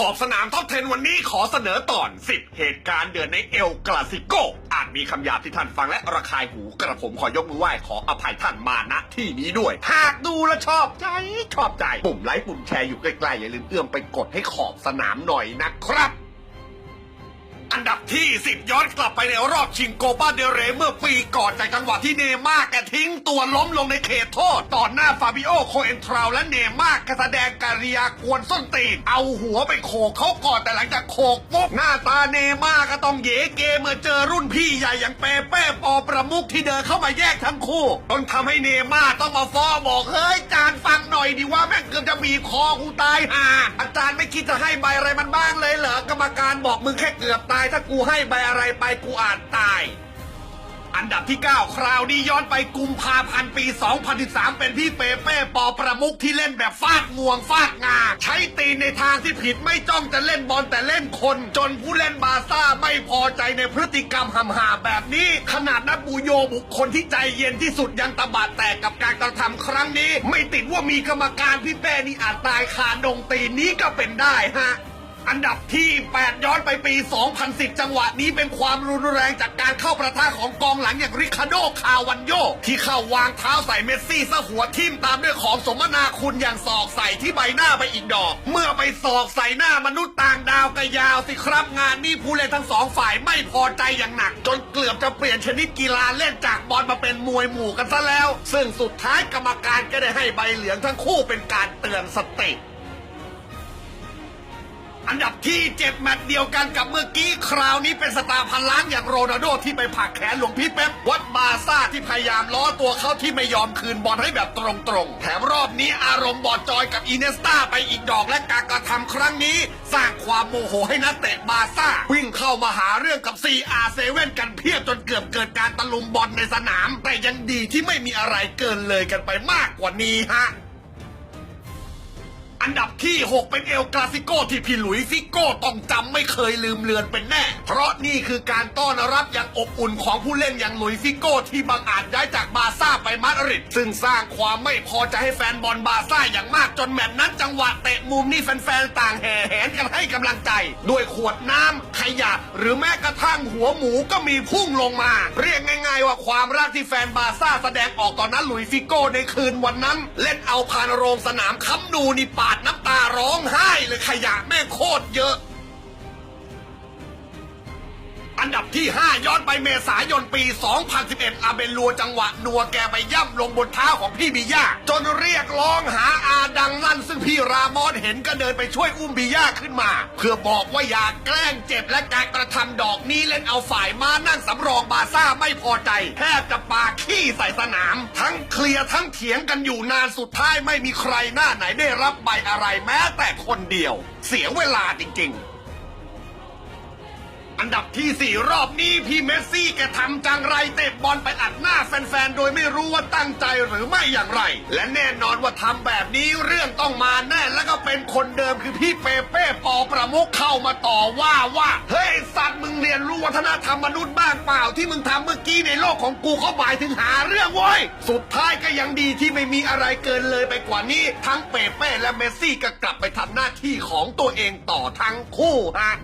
ขอบสนามท็อป 10 วันนี้ขอเสนอตอน 10 เหตุการณ์เดือนในเอลกลาสิโก อาจมีคำหยาบที่ท่านฟังและระคายหูกระผมขอยกมือไหว้ขออภัยท่านมาณที่นี้ด้วย หากดูและชอบใจชอบใจ ปุ่มไลค์ปุ่มแชร์อยู่ใกล้ๆอย่าลืมเอื้อมไปกดให้ขอบสนามหน่อยนะครับ ดับที่ 10 ย้อนกลับไปในรอบชิงโกปาเดเรเมื่อปีก่อนจากจังหวะที่เนม่าร์แกทิ้งตัวล้มลงในเขตโทษ ต่อหน้าฟาบิโอโคเอนทราวและเนม่าร์กแสดงการิยากวนส้นตีน เอาหัวไปโขกเขาก่อนแต่หลังจากโขกปุ๊บหน้าตาเนม่าก็ต้องเยเกเมื่อเจอรุ่นพี่ใหญ่อย่างเปเป้ปอประมุขที่เดินเข้ามาแยกทั้งคู่จนทำให้เนม่าต้องมาฟ้องบอกเฮ้ยจานฟังหน่อยดิว่าแม่งเกือบจะบีบคอกูตายห่าอาจารย์ไม่คิดจะให้ใบอะไรมันบ้างเลยเหรอกรรมการบอกมึงแค่เกือบตายถ้ากูให้ใบอะไรไปกูอาจตาย อันดับที่ 9 คราวนี้ย้อนไปกุมภาพันธ์ปี 2013 เป็นพี่เปเป้ปอประมุขที่เล่นแบบฟาดงวงฟาดงา ใช้ตีนในทางที่ผิดไม่จ้องจะเล่นบอลแต่เล่นคน จนผู้เล่นบาซ่าไม่พอใจในพฤติกรรมหำหาแบบนี้ ขนาดนักบูโยบุคคลที่ใจเย็นที่สุดยังตะบาดแตกกับการกระทำครั้งนี้ ไม่ติดว่ามีกรรมการพี่เป้นี่อาจตายคาดงตีนนี้ก็เป็นได้ฮะ อันดับที่ 8 ย้อนไปปี 2010 จังหวะนี้เป็นความรุนแรงจากการเข้าประทะของกองหลังอย่างริคาร์โด คาวันโย ที่เข้าวางเท้าใส่เมสซี่ซะหัวทิ่มตามด้วยของสมนาคุณอย่างศอกใส่ที่ใบหน้าไปอีกดอก เมื่อไปศอกใส่หน้ามนุษย์ต่างดาวก็ยาวสิครับงานนี้ผู้เล่นทั้งสองฝ่ายไม่พอใจอย่างหนัก จนเกือบจะเปลี่ยนชนิดกีฬาเล่นจากบอลมาเป็นมวยหมู่กันซะแล้ว ซึ่งสุดท้ายกรรมการก็ได้ให้ใบเหลืองทั้งคู่เป็นการเตือนสติ อันดับที่เจ็ดแมตช์เดียวกันกับเมื่อกี้คราวนี้เป็นสตาร์พันล้านอย่างโรนัลโดที่ไปผักแขนหลวงพี่เป๊ปวัดบาร์ซ่าที่พยายามล้อตัวเขาที่ไม่ยอมคืนบอลให้แบบตรงๆ แถมรอบนี้อารมณ์บอดจอยกับอีเนสตาไปอีกดอกและการกระทำครั้งนี้ สร้างความโมโหให้นักเตะบาร์ซ่า วิ่งเข้ามาหาเรื่องกับ CR7 กันเพียบจนเกือบเกิดการตะลุมบอลในสนาม แต่ยังดีที่ไม่มีอะไรเกินเลยกันไปมากกว่านี้ฮะ อันดับที่ 6 เป็นเอลกาซิโกที่พี่หลุยสิโก้ต้องจำไม่เคยลืมเลือนเป็นแน่ เพราะนี่คือการต้อนรับอย่างอบอุ่นของผู้เล่นอย่างหลุยสิโก้ที่บังอาจย้ายจากบาซ่าไปมาดริดซึ่งสร้างความไม่พอใจให้แฟนบอลบาซ่าอย่างมากจนแมตช์นั้นจังหวะเตะมุมนี่แฟนๆต่างแห่แหนกันให้กำลังใจ ด้วยขวดน้ำ ขยะ หรือแม้กระทั่งหัวหมูก็มีพุ่งลงมา เรียกง่าย ๆ ว่าความรักที่แฟนบาร์ซ่าแสดงออกตอนนั้นหลุยฟิโก้ในคืนวันนั้น เล่นเอาพานโรงสนามค้ำดูนี่ปาดน้ำตาร้องไห้เลยขยะแม่โคตรเยอะ อันดับที่ 5 ย้อนไปเมษายนปี 2011 อาเบลัวจังหวะนัวแกไปย่ำลงบนเท้าของพี่บิย่าจนเรียกร้องหาอาดังลั่น ซึ่งพี่รามอนเห็นก็เดินไปช่วยอุ้มบิย่าขึ้นมา เพื่อบอกว่าอย่าแกล้งเจ็บและการกระทำดอกนี้เล่นเอาฝ่ายมานั่งสำรองบาซ่าไม่พอใจ แทบจะปาขี้ใส่สนาม ทั้งเคลียร์ทั้งเถียงกันอยู่นานสุดท้ายไม่มีใครหน้าไหนได้รับใบอะไรแม้แต่คนเดียว เสียเวลาจริงๆ อันดับที่ 4 รอบนี้พี่เมสซี่แกทำจังไรเตะบอลไปอัดหน้าแฟนๆ โดยไม่รู้ว่าตั้งใจหรือไม่อย่างไร และแน่นอนว่าทำแบบนี้เรื่องต้องมาแน่แล้วก็เป็นคนเดิมคือพี่เปเป้ปอประมุขเข้ามาต่อว่าว่า เฮ้ยสัตว์มึงเรียนรู้วัฒนธรรมมนุษย์บ้างเปล่าที่มึงทำเมื่อกี้ในโลกของกูเขาหมายถึงหาเรื่องเว้ยสุดท้ายก็ยังดีที่ไม่มีอะไรเกินเลยไปกว่านี้ ทั้งเปเป้และเมสซี่ก็กลับไปทำหน้าที่ของตัวเองต่อทั้งคู่ฮะ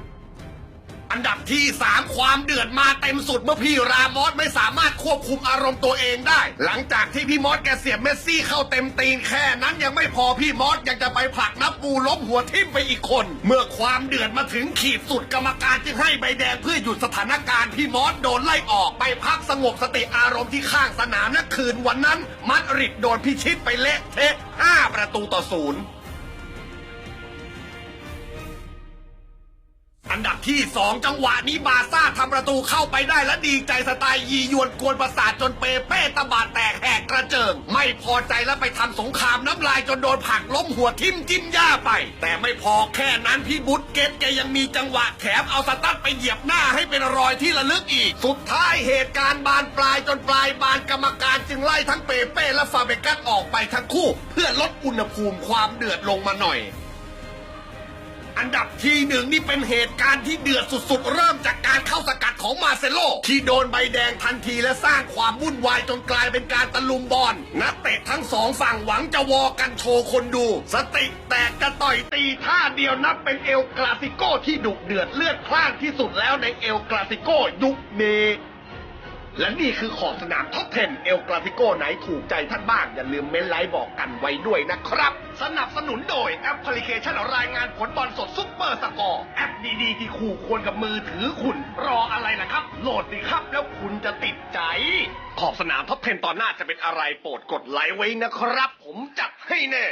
อันดับที่ 3 ความเดือดมาเต็มสุดเมื่อพี่รามอสไม่สามารถควบคุมอารมณ์ตัวเองได้ หลังจากที่พี่มอสแกเสียบเมสซี่เข้าเต็มตีนแค่นั้นยังไม่พอพี่มอสยังจะไปผลักนับปูล้มหัวทิ่มไปอีกคน เมื่อความเดือดมาถึงขีดสุดกรรมการจึงให้ใบแดงเพื่อหยุดสถานการณ์พี่มอสโดนไล่ออกไปพักสงบสติอารมณ์ที่ข้างสนามและคืนวันนั้น มัดริดโดนพิชิตไปเละเทะ5ประตูต่อศูนย์ อันดับที่ 2 จังหวะนี้บาซ่าทำประตูเข้าไปได้และดีใจสไตล์ยียวนกวนประสาทจนเปเป้ตะบาดแตกแหกกระเจิง ไม่พอใจแล้วไปทำสงครามน้ำลายจนโดนผักล้มหัวทิ่มจิ้มหญ้าไป แต่ไม่พอแค่นั้นพี่บุตเกตแกยังมีจังหวะแถมเอาสตั๊ดไปเหยียบหน้าให้เป็นรอยที่ระลึกอีก สุดท้ายเหตุการณ์บานปลายจนปลายบานกรรมการจึงไล่ทั้งเปเป้และฟาเบกัสออกไปทั้งคู่ เพื่อลดอุณหภูมิความเดือดลงมาหน่อย อันดับที่หนึ่งนี่เป็นเหตุการณ์ที่เดือดสุดๆ เริ่มจากการเข้าสกัดของมาเซโล ที่โดนใบแดงทันทีและสร้างความวุ่นวายจนกลายเป็นการตะลุมบอลนักเตะทั้งสองฝั่งหวังจะวอกันโชว์คนดู สติแตกกระต่อยตีท่าเดียวนับเป็นเอลกลาสิโกที่ดุเดือดเลือดพล่านที่สุดแล้วในเอลกลาสิโกยุคนี้ และนี่คือขอบสนามท็อป10เอลกราฟิโกไหนถูกใจท่านบ้าง อย่าลืมเม้นไลค์บอกกันไว้ด้วยนะครับ สนับสนุนโดยแอปพลิเคชันรายงานผลบอลสดซุปเปอร์สกอร์แอปดีๆ ที่คู่ควรกับมือถือคุณ รออะไรล่ะครับ โหลดสิครับแล้วคุณจะติดใจ ขอบสนามท็อป10ตอนหน้าจะเป็นอะไรโปรดกดไลค์ไว้นะครับ ผมจัดให้แน่